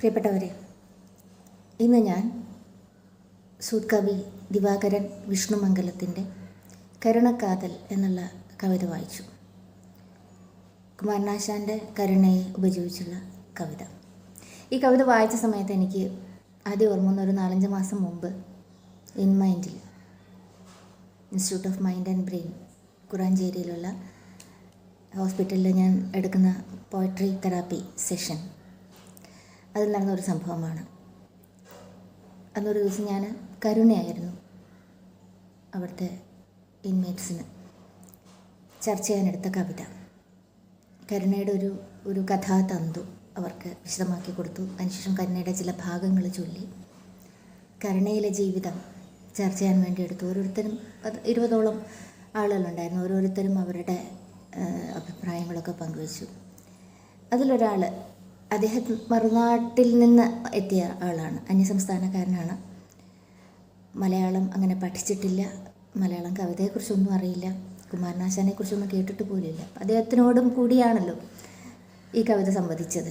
പ്രിയപ്പെട്ടവരെ ഇന്ന് ഞാൻ സൂത്കവി ദിവാകരൻ വിഷ്ണുമംഗലത്തിന്റെ കരുണക്കാതൽ എന്നുള്ള കവിത വായിച്ചു. കുമാരനാശാന്റെ കരുണയെ ഉപജീവിച്ചുള്ള കവിത. ഈ കവിത വായിച്ച സമയത്ത് എനിക്ക് ആദ്യം ഓർമ്മ ഒരു നാലഞ്ച് മാസം മുമ്പ് ഇൻ മൈൻഡിൽ institute of mind and brain കുറാഞ്ചേരിയിലുള്ള ഹോസ്പിറ്റലിൽ ഞാൻ എടുക്കുന്ന പോയട്രി തെറാപ്പി സെഷൻ അതിൽ നടന്ന ഒരു സംഭവമാണ്. അന്നൊരു ദിവസം ഞാൻ കരുണയായിരുന്നു അവിടുത്തെ ഇൻമേറ്റ്സിന് ചർച്ച ചെയ്യാനെടുത്ത കവിത. കരുണയുടെ ഒരു ഒരു കഥാതന്തു അവർക്ക് വിശദമാക്കി കൊടുത്തു. അതിനുശേഷം കരുണയുടെ ചില ഭാഗങ്ങൾ ചൊല്ലി. കരുണയിലെ ജീവിതം ചർച്ച ചെയ്യാൻ വേണ്ടി എടുത്തു. ഓരോരുത്തരും അത് ഇരുപതോളം ആളുകളുണ്ടായിരുന്നു. ഓരോരുത്തരും അവരുടെ അഭിപ്രായങ്ങളൊക്കെ പങ്കുവച്ചു. അതിലൊരാൾ അദ്ദേഹം മറുനാട്ടിൽ നിന്ന് എത്തിയ ആളാണ്. അന്യസംസ്ഥാനക്കാരനാണ് മലയാളം അങ്ങനെ പഠിച്ചിട്ടില്ല. മലയാളം കവിതയെക്കുറിച്ചൊന്നും അറിയില്ല. കുമാരനാശാനെ കുമാരനാശാനെക്കുറിച്ചൊന്നും കേട്ടിട്ട് പോലില്ല അദ്ദേഹത്തിനോടും കൂടിയാണല്ലോ ഈ കവിത സംവദിച്ചത്.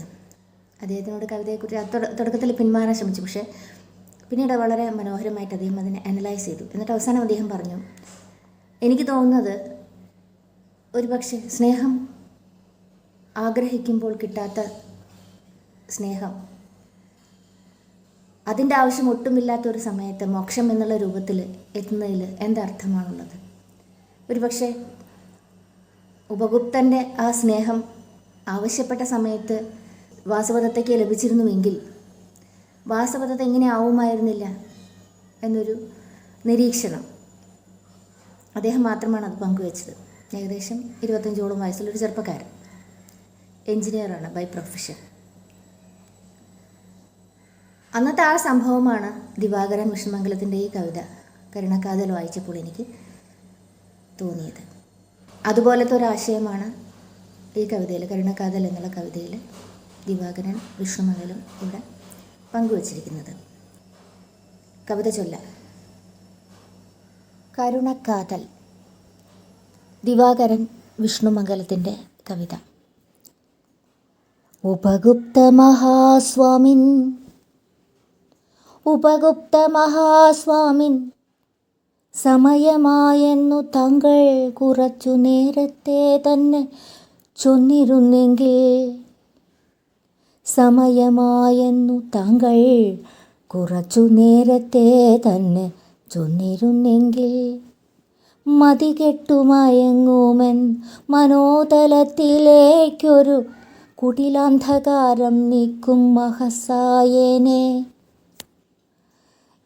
അദ്ദേഹത്തിനോട് കവിതയെക്കുറിച്ച് തുടക്കത്തിൽ പിന്മാറാൻ ശ്രമിച്ചു. പക്ഷേ പിന്നീട് വളരെ മനോഹരമായിട്ട് അദ്ദേഹം അതിനെ അനലൈസ് ചെയ്തു. എന്നിട്ട് അവസാനം അദ്ദേഹം പറഞ്ഞു എനിക്ക് തോന്നുന്നത് ഒരുപക്ഷെ സ്നേഹം ആഗ്രഹിക്കുമ്പോൾ കിട്ടാത്ത സ്നേഹം. അതിന്റെ ആവശ്യം ഒട്ടുമില്ലാത്ത ഒരു സമയത്ത് മോക്ഷം എന്നുള്ള രൂപത്തിൽ എത്തുന്നതിൽ എന്തർത്ഥമാണുള്ളത്? ഒരുപക്ഷെ ഉപഗുപ്തന്റെ ആ സ്നേഹം ആവശ്യപ്പെട്ട സമയത്ത് വാസവദത്തയ്ക്ക് ലഭിച്ചിരുന്നുവെങ്കിൽ വാസവദത്ത എങ്ങനെ ആവുമായിരുന്നില്ല എന്നൊരു നിരീക്ഷണം അദ്ദേഹം മാത്രമാണ് അത് പങ്കുവച്ചത്. ഏകദേശം ഇരുപത്തഞ്ചോളം വയസ്സുള്ളൊരു ചെറുപ്പക്കാരൻ. എഞ്ചിനീയറാണ് ബൈ പ്രൊഫഷൻ. അന്നത്തെ ആ സംഭവമാണ് ദിവാകരൻ വിഷ്ണുമംഗലത്തിന്റെ ഈ കവിത കരുണക്കാതൽ വായിച്ചപ്പോൾ എനിക്ക് തോന്നിയത്. അതുപോലത്തെ ഒരു ആശയമാണ് ഈ കവിതയിൽ കരുണക്കാതൽ എന്നുള്ള കവിതയിൽ ദിവാകരൻ വിഷ്ണുമംഗലം ഇവിടെ പങ്കുവച്ചിരിക്കുന്നത്. കവിത ചൊല്ല. കരുണക്കാതൽ ദിവാകരൻ വിഷ്ണുമംഗലത്തിന്റെ കവിത. ഉപഗുപ്ത മഹാസ്വാമിൻ ഉപഗുപ്ത മഹാസ്വാമിൻ സമയമായെന്നു തങ്ങൾ കുറച്ചു നേരത്തെ തന്നെ ചൊന്നിരുന്നെങ്കിൽ. സമയമായെന്നു തങ്ങൾ കുറച്ചു നേരത്തെ തന്നെ ചൊന്നിരുന്നെങ്കിൽ. മതികെട്ടുമയങ്ങുമൻ മനോതലത്തിലേക്കൊരു കുടിലാന്ധകാരം നീക്കും മഹസായനെ.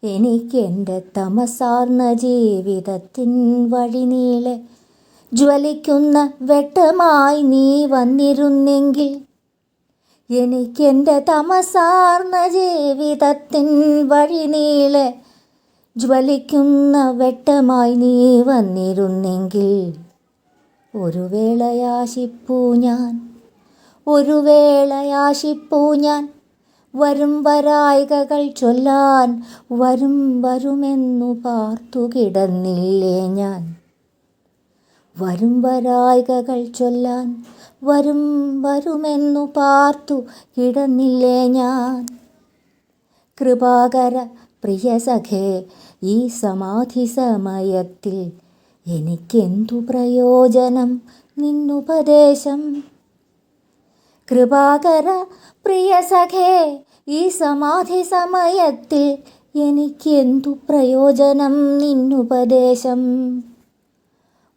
എനിക്കെന്റെ തമസാർന്ന ജീവിതത്തിൻ വഴി വഴിനീളെ ജ്വലിക്കുന്ന വെട്ടമായി നീ വന്നിരുന്നെങ്കിൽ എനിക്കെന്റെ തമസാർന്ന ജീവിതത്തിൻ വഴി വഴിനീളെ ജ്വലിക്കുന്ന വെട്ടമായി നീ വന്നിരുന്നെങ്കിൽ ഒരു വേളയാശിപ്പൂ ഞാൻ ഒരു വേളയാശിപ്പൂ ഞാൻ. വരും വരായികകൾ ചൊല്ലാൻ വരും വരുമെന്നു പാർത്തു കിടന്നില്ലേ ഞാൻ. വരും വരായികകൾ ചൊല്ലാൻ വരും വരുമെന്നു പാർത്തു കിടന്നില്ലേ ഞാൻ. കൃപാകര പ്രിയ സഖേ ഈ സമാധി സമയത്തിൽ എനിക്കെന്തു പ്രയോജനം? നിന്നുപദേശം കൃപാകര പ്രിയ സഖേ ഈ സമാധി സമയത്തിൽ എനിക്കെന്തു പ്രയോജനം നിന്നുപദേശം?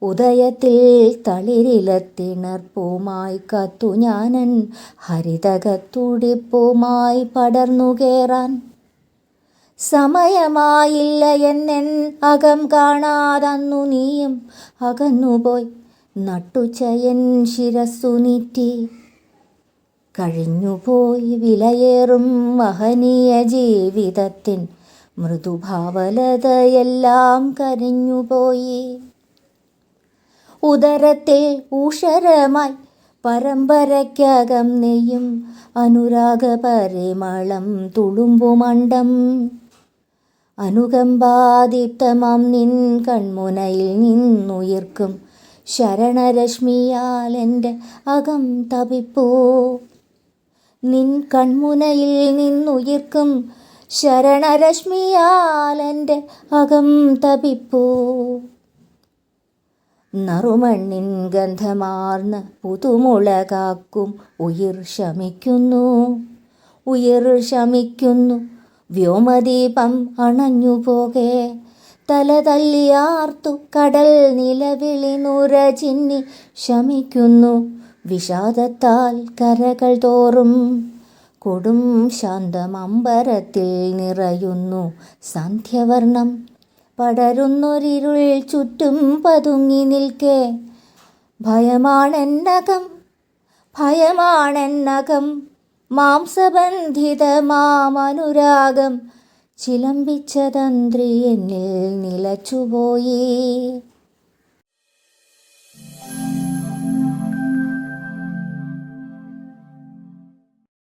ഉദയത്തിൽ തളിരിലത്തിണർപ്പുമായി കത്തു ഞാനൻ ഹരിതകത്തുടിപ്പുമായി പടർന്നു കയറാൻ സമയമായില്ല എന്നെൻ അകം കാണാതന്നു നീയും അകന്നുപോയി നട്ടുച്ചയൻ ശിരസ്സു നീറ്റി. കഴിഞ്ഞുപോയി വിലയേറും മഹനീയ ജീവിതത്തിൻ മൃദുഭാവലതയെല്ലാം കരിഞ്ഞുപോയി. ഉദരത്തെ ഊഷരമായി പരമ്പരയ്ക്കകം നെയ്യും അനുരാഗ പരിമളം തുളുമ്പുമണ്ടം അനുകമ്പാദീപ്തമാം നിൻ കൺമുനയിൽ നിന്നുയിർക്കും ശരണരശ്മിയാൽ എന്റെ അകം തപിപ്പൂ. നിൻ കൺമുനയിൽ നിന്നുയിർക്കും ശരണരശ്മിയാലെന്റെ അകം തപിപ്പൂ. നറുമണ്ണിൻ ഗന്ധമാർന്ന പുതുമുളകാക്കും ഉയിർ ശമിക്കുന്നു. ഉയിർ ശമിക്കുന്നു. വ്യോമദീപം അണഞ്ഞുപോകെ. തല തല്ലിയാർത്തു കടൽ നിലവിളി നുര ചിന്നി ശമിക്കുന്നു. വിഷാദത്താൽ കരകൾ തോറും കൊടും ശാന്തമമ്പരത്തിൽ നിറയുന്നു സന്ധ്യവർണം പടരുന്നൊരിരുൾ ചുറ്റും പതുങ്ങി നിൽക്കെ. ഭയമാണെന്നകം ഭയമാണെന്നകം മാംസബന്ധിതമാമനുരാഗം ചിലമ്പിച്ച തന്ത്രി എന്നിൽ നിലച്ചുപോയി.